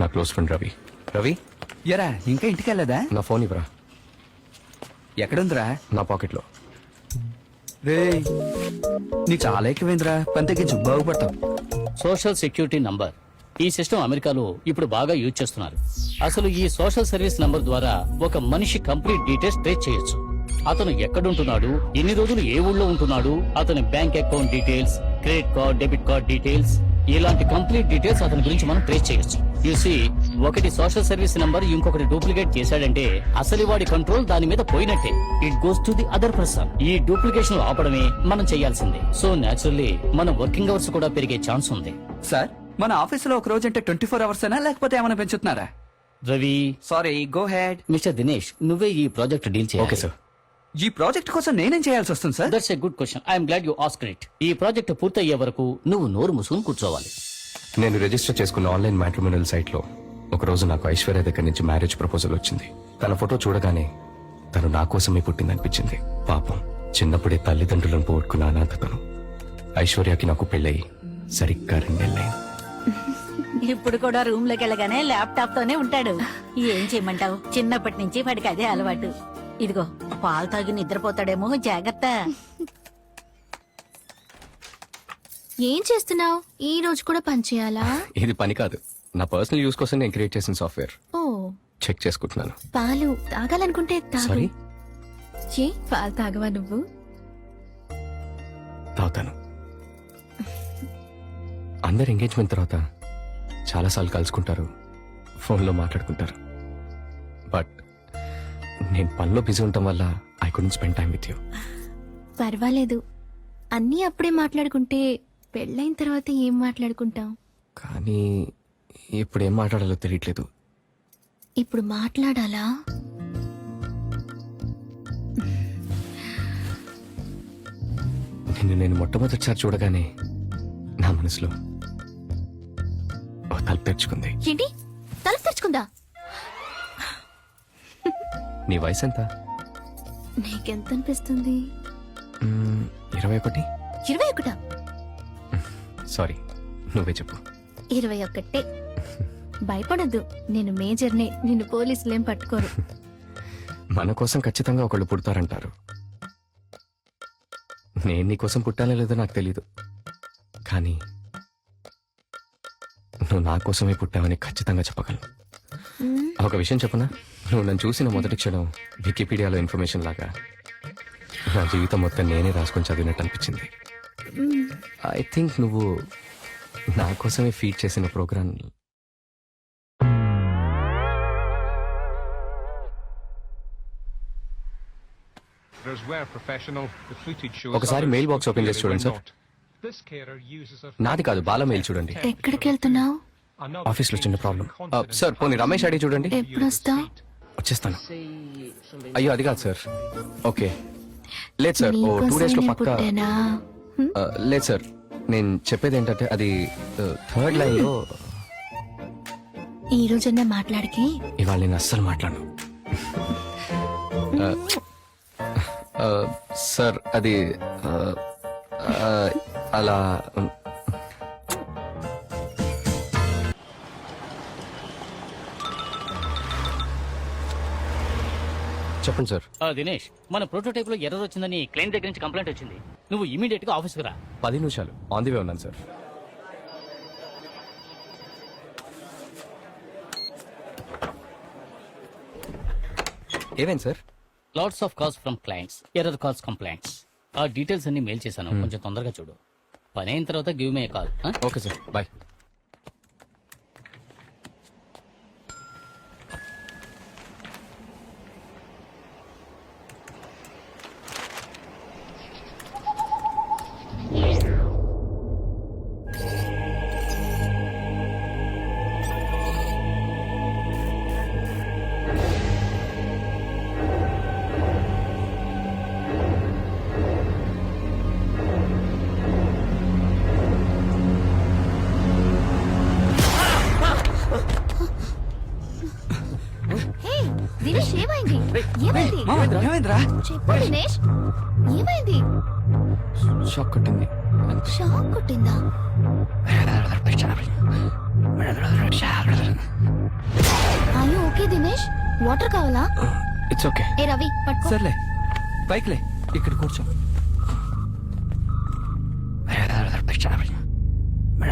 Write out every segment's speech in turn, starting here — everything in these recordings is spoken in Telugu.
నా క్లోజ్ ఫ్రెండ్ రవి. రవి? ఎరా ఇంకా ఇంటికి వెళ్ళదా నా ఫోన్ ఇవ్వరా? ఎక్కడుందిరా? నా పాకెట్లో. రే నీకు చాలా ఎక్కువైందిరా? పని తగ్గించు బాగుపడతావు సోషల్ సెక్యూరిటీ నంబర్. ఈ సిస్టమ్ అమెరికాలో ఇప్పుడు బాగా యూజ్ చేస్తున్నారు. అసలు ఈ సోషల్ సర్వీస్ నంబర్ ద్వారా ఒక మనిషి కంప్లీట్ డీటెయిల్స్ ట్రేస్ చేయొచ్చు. అతను ఎక్కడుంటున్నాడు? ఎన్ని రోజులు ఏ ఊళ్ళో ఉంటున్నాడు? అతని bank account details credit card debit card details ఇలాంటి కంప్లీట్ డీటెయిల్స్ అతని గురించి మనం ట్రేస్ చేయొచ్చు. యూసి ఒకటి సోషల్ సర్వీస్ నంబర్ ఇంకొకటి డూప్లికేట్ చేశాడంటే అసలు వాడి కంట్రోల్ దాని మీద పోయినట్టే. It goes to the other person ఈ డూప్లికేషన్ ఆపడమే మనం చేయాల్సిందే. సో నేచురల్లీ మన వర్కింగ్ అవర్స్ కూడా పెరిగే ఛాన్స్ ఉంది. సార్ మన ఆఫీసులో ఒక రోజు అంటే ట్వంటీ ఫోర్ అవర్స్ అయినా లేకపోతే ఏమైనా పెంచుతున్నారా? Ravi. Sorry go ahead mister Dinesh నువ్వే ఈ ప్రాజెక్ట్ డీల్ చేయాలి. ఓకే సార్ ఈ ప్రాజెక్ట్ కోసం నేనేం చేయాల్సి వస్తుంది sir that's a good question I'm glad you ask it ఈ ప్రాజెక్ట్ పూర్తయ్యే వరకు నువ్వు నోరు మూసుకుని కూర్చోవాలి. నేను రిజిస్టర్ చేసుకున్న ఆన్లైన్ మ్యాట్రిమోనియల్ సైట్లో ఒక రోజు నాకు ఐశ్వర్య దగ్గర నుంచి మ్యారేజ్ ప్రపోజల్ వచ్చింది. తన ఫోటో చూడగానే తను నా కోసమే పుట్టిందనిపించింది. పాపం చిన్నప్పుడే తల్లిదండ్రులను పోగొట్టుకున్న అనాథతను. ఐశ్వర్యకి నాకు పెళ్ళయి సరిగ్గా రెండేళ్ళైంది ఇప్పుడు కూడా రూమ్లోకి వెళ్ళగానే ల్యాప్టాప్ తోనే ఉంటాడు. ఏం చేయమంటావు? చిన్నప్పటి నుంచి వాడికి అదే అలవాటు. ఇదిగో పాలు తాగి నిద్రపోతాడేమో జాగ్రత్త. ఏం చేస్తున్నావు? ఈ రోజు కూడా పని చేయాలా? ఇది పని కాదు. నా పర్సనల్ యూస్ కోసం నేను క్రియేట్ చేసిన సాఫ్ట్వేర్ ఓ. చెక్ చేసుకుంటున్నాను. పాలు తాగాలనుకుంటే తాగు. సారీ ఏ? పాలు తాగవా నువ్వు? తాగుతాను. అందరు ఎంగేజ్మెంట్ తర్వాత చాలాసార్లు కలుసుకుంటారు. ఫోన్లో మాట్లాడుకుంటారు. బట్ నేను పనిలో బిజీ ఉండటం వల్ల I couldn't spend time with you పర్వాలేదు. అన్నీ అప్పుడే మాట్లాడుకుంటే పెళ్ళైన తర్వాత ఏం మాట్లాడుకుంటాం? కానీ ఇప్పుడు ఏం మాట్లాడాలో తెలియట్లేదు. ఇప్పుడు మాట్లాడాలా? నిన్ను నేను మొట్టమొదటిసారి చూడగానే నా మనసులో ఓ తలుపు తెరుచుకుంది. ఏంటి? తలుపు తెరుచుకుందా? నీ వయసు ఎంత నీకెంత అనిపిస్తుంది? ఇరవై ఒకటి. ఇరవై ఒకటా? సారీ నువ్వే చెప్పు. ఇరవై ఒకటే భయపడద్దు నేను మేజర్నే నిన్ను పోలీసులేం పట్టుకోరు. మన కోసం ఖచ్చితంగా ఒకళ్ళు పుడతారంటారు. నేను నీ కోసం పుట్టానో లేదో నాకు తెలీదు. కానీ నువ్వు నా కోసమే పుట్టావని ఖచ్చితంగా చెప్పగలను. ఒక విషయం చెప్పనా? నువ్వు నన్ను చూసిన మొదటి క్షణం వికీపీడియాలో ఇన్ఫర్మేషన్ లాగా నా జీవితం మొత్తం నేనే రాసుకొని చదివినట్టు అనిపించింది. ఐ థింక్ నువ్వు నా కోసమే ఫీడ్ చేసిన ప్రోగ్రామ్ ఒకసారి మెయిల్ బాక్స్ ఓపెన్ చేసి చూడండి సార్ నాది కాదు బాల మెయిల్ చూడండి. ఎక్కడికి వెళ్తున్నావు ఆఫీస్లో చిన్న ప్రాబ్లం సార్ పోనీ రమేష్ అడిగి చూడండి. ఎప్పుడు వస్తావు వచ్చేస్తాను. అయ్యో అది కాదు సార్ ఓకే లేదు సార్ ఓ టూ డేస్లో పక్కా లేదు సార్ నేను చెప్పేది ఏంటంటే అది థర్డ్ లైన్లో ఈ రోజన్నా మాట్లాడికి ఇవాళ నేను అస్సలు మాట్లాడను. సార్ అది ఆ, ఆ, అలా చెప్పండి సార్. దినేష్ మన ప్రోటోటైప్లో ఎర్రర్ వచ్చిందని క్లయింట్ దగ్గర నుంచి కంప్లైంట్ వచ్చింది. నువ్వు ఇమీడియట్గా ఆఫీస్కి రా. పది నిమిషాలు. ఆన్ ది వే ఉన్నాను సార్. ఏమైంది sir? Lots of calls from clients error calls complaints ఆ డీటెయిల్స్ అన్ని మెయిల్ చేశాను. కొంచెం తొందరగా చూడు. పని అయిన తర్వాత give me call okay sir bye ఏమైందిరా? చెప్పు దినేష్ ఏమైంది? షాక్ కొట్టింది. షాక్ కొట్టిందా? అయ్యో ఓకే దినేష్. వాటర్ కావాలా? It's okay. ఏ రవి పట్టుకో. సర్లే పైకిలే ఇక్కడ కూర్చో. మన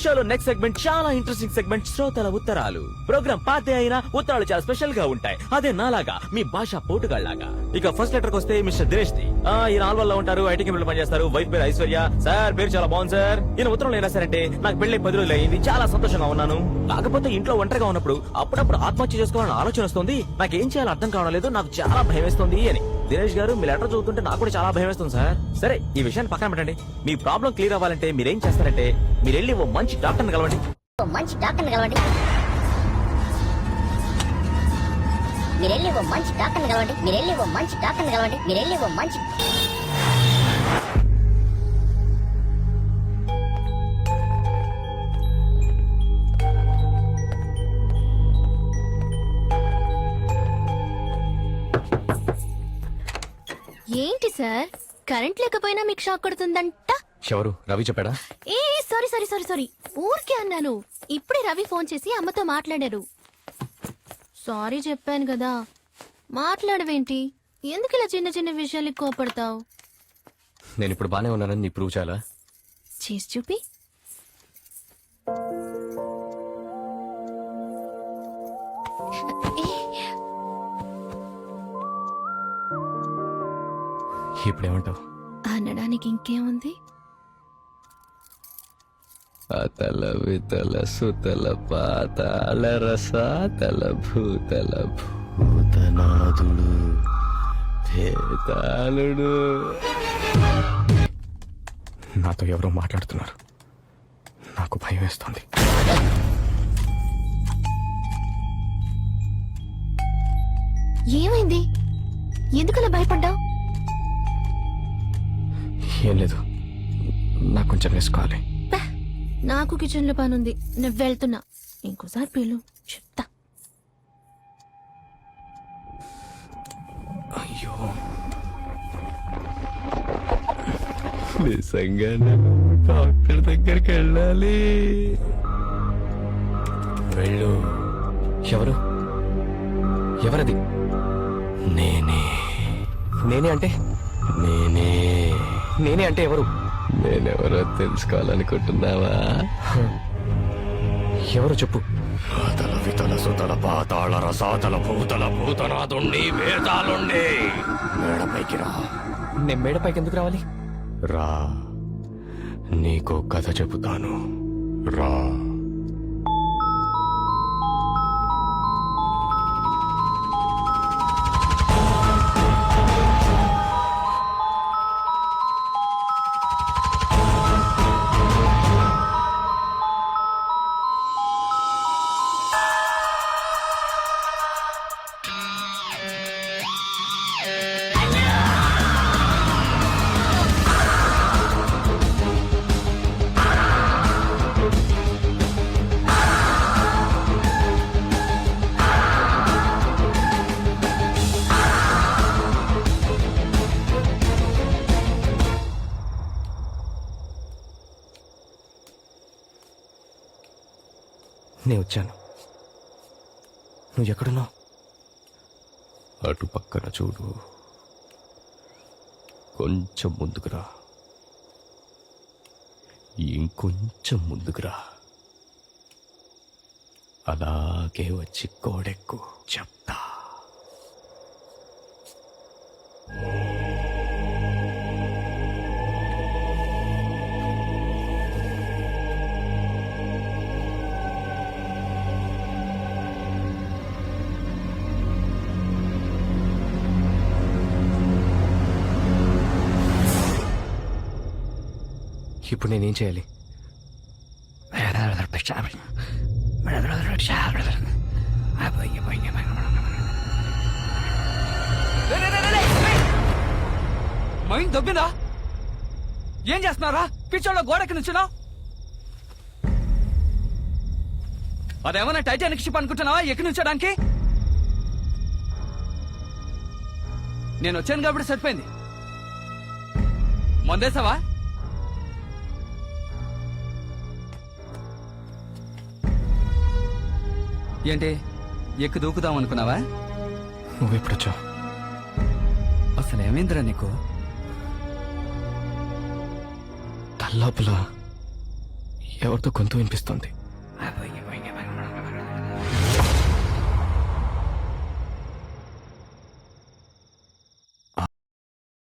షోలో నెక్స్ట్ సెగ్మెంట్ చాలా ఇంట్రెస్టింగ్ సెగ్మెంట్ శ్రోతల ఉత్తరాలు. ప్రోగ్రామ్ పాతే అయినా ఉత్తరాలు చాలా స్పెషల్గా ఉంటాయి. అదే నాలాగా మీ భాష పోటుగాళ్ళగా ఇక ఫస్ట్ లెటర్ వస్తే మిస్టర్ దినేష్ ది. ఆ, ఈయన ఆల్వల్లో ఉంటారు ఐటీ కంపెనీలో పనిచేస్తారు వైఫ్ పేరు ఐశ్వర్య. సార్ పేరు చాలా బాగుంది సార్. ఈయన ఉత్తరం ఏం సరే నాకు పెళ్ళి పది రోజులు అయింది చాలా సంతోషంగా ఉన్నాను. కాకపోతే ఇంట్లో ఒంటరిగా ఉన్నప్పుడు అప్పుడప్పుడు ఆత్మహత్య చేసుకోవాలని ఆలోచన వస్తుంది. నాకు ఏం చేయాలో అర్థం కావడం లేదు నాకు చాలా భయం వేస్తుంది అని. దినేష్ గారు మీ లెటర్ చదువుతుంటే నాకు కూడా చాలా భయం వేస్తుంది సార్. సరే ఈ విషయాన్ని పక్కన పెట్టండి. మీ ప్రాబ్లం క్లియర్ అవ్వాలంటే మీరేం చేస్తారంటే మీరు వెళ్ళి ఓ మంచి డాక్టర్ని కలవండి. ఓ మంచి డాక్టర్ని కలవండి. మీరెళ్ళి ఓ మంచి డాక్టర్ని కలవండి. మీరెళ్ళి ఓ మంచి డాక్టర్ని కలవండి. మీరెళ్ళి ఓ మంచి ఏంటి సార్? కరెంట్ లేకపోయినా మీకు షాక్ కొడుతుందంట? ఎవరు? రవి చెప్పాడా? ఏ సారీ సారీ సారీ సారీ. ఊరికే అన్నాను. ఇప్పుడే రవి ఫోన్ చేసి అమ్మతో మాట్లాడారు. సారీ చెప్పాను కదా. మాట్లాడవేంటి? ఎందుకు ఇలా చిన్న చిన్న విషయాలకి కోపడతావు? నేను ఇప్పుడు బానే ఉన్నానని నీ ప్రూవ్ చేయాలా? చేసి చూపి. ఇప్పుడేమంటావు? అనడానికి ఇంకేముంది? అతల వితల సుతల పాతాల రసాతల భూతల భూతనాథుడు భేతాళుడు నాతో ఎవరో మాట్లాడుతున్నారు. నాకు భయం వేస్తుంది. ఏమైంది? ఎందుకలా భయపడ్డావు? ఏం లేదు. నాకు కొంచెం రెస్ట్ కావాలి. నాకు కిచెన్లో పని ఉంది నేను వెళ్తున్నా. ఇంకోసారి పిలు చెప్తా. అయ్యో. నిజంగా డాక్టర్ దగ్గరికి వెళ్ళాలి. వెళ్ళు. ఎవరు? ఎవరది? నేనే. నేనే అంటే? నేనే. నేనే అంటే ఎవరు? నేనెవరో తెలుసుకోవాలనుకుంటున్నావా? ఎవరు చెప్పు? తల వితల సుతల పాతాళ రసాతల భూతల భూతనాథుండి వేదాలుండి మేడపైకి రా. నేను మేడపైకి ఎందుకు రావాలి? రా. నీకో కథ చెబుతాను. రా. నేను వచ్చాను. నువ్వు ఎక్కడున్నావు? అటు పక్కన చూడు. కొంచెం ముందుకురా ఇంకొంచెం ముందుకురా అలాగే వచ్చి గోడెక్కు. చెప్తా ఇప్పుడు నేనేం చేయాలి? మైండ్ దొబ్బిందా? ఏం చేస్తున్నారా పిచ్చోళ్ళ గోడకి నుంచున్నావు? అదేమన్నా టైటానిక్ షిప్ అనుకుంటున్నావా? ఎక్కి నుంచడానికి నేను వచ్చాను కాబట్టి సరిపోయింది. మొందేసావా ఏంటి? ఎక్కి దూకుదాం అనుకున్నావా? నువ్వు ఎప్పుడొచ్చావు అసలు ఏమైందిరా నీకు? తల్లోపల ఎవరితో గొంతు వినిపిస్తుంది.